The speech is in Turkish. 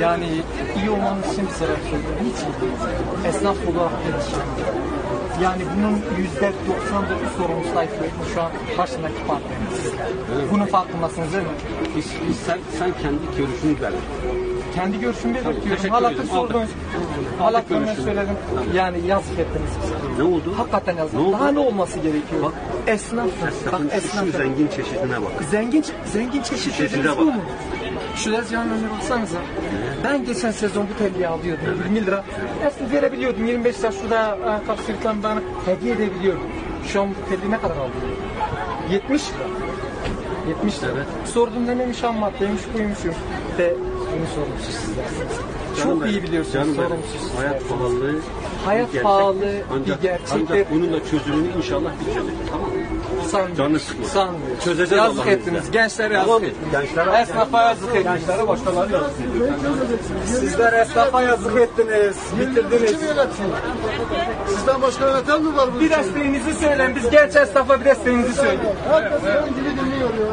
Yani iyi olmanız için bir sebep söylüyorum. Değil. Esnaf olarak perişan. Yani bunun yüzde 99 sorumlusu Bey'in şu an başındaki partinin sizler. Bunun farkındasınız değil mi? Biz, biz sen, sen kendi görüşünü ver. Kendi görüşümü Tamam, belirtiyorum. teşekkür Halatı ederim. sordunuz. Aldık Halatı ben görüşünü. söyledim. Yani yazık ettiniz bize. Ne oldu? Hakikaten yazık. Ne oldu? Daha ne olması gerekiyor? Bak. esnaf. Bak Esnafın esnaf. şu zengin çeşidine bak. Zengin, zengin çeşit Çeşidine bak. Şu lezyanın önüne baksanıza. Ben geçen sezon bu telliyi alıyordum. 20 lira. Aslında verebiliyordum. 25 lira şurada e, kapsülükten bana hediye edebiliyordum. Şu an bu telliyi ne kadar aldım? 70 lira. 70 lira. Evet. Sordum ne neymiş ham maddeymiş buymuşum. De bunun sorumlusu sizlersiniz. Canım Çok benim, iyi biliyorsunuz canım sorumsuz. Hayat pahalılığı Hayat bir gerçek. pahalı bir ancak, gerçek Ancak ve- bunun da çözümünü inşallah bitireceğiz. Tamam mı? Sanmıyorum. Canını sıkma. Sanmıyorum. Çözeceğiz Yazık Allah'ın ettiniz. izniyle. Gençlere yazık Tamam. ettiniz. Gençlere- Esnafa yazık ettiniz. Gençlere başkaları yazık ediyor. Sizler esnafa yazık ettiniz. Bitirdiniz. Kim? Sizden başka yöneten mi var bu Bir ülkeyi? desteğinizi söyleyin. Biz genç esnafa bir desteğinizi söyleyin. Herkes benim gibi dinliyor ya.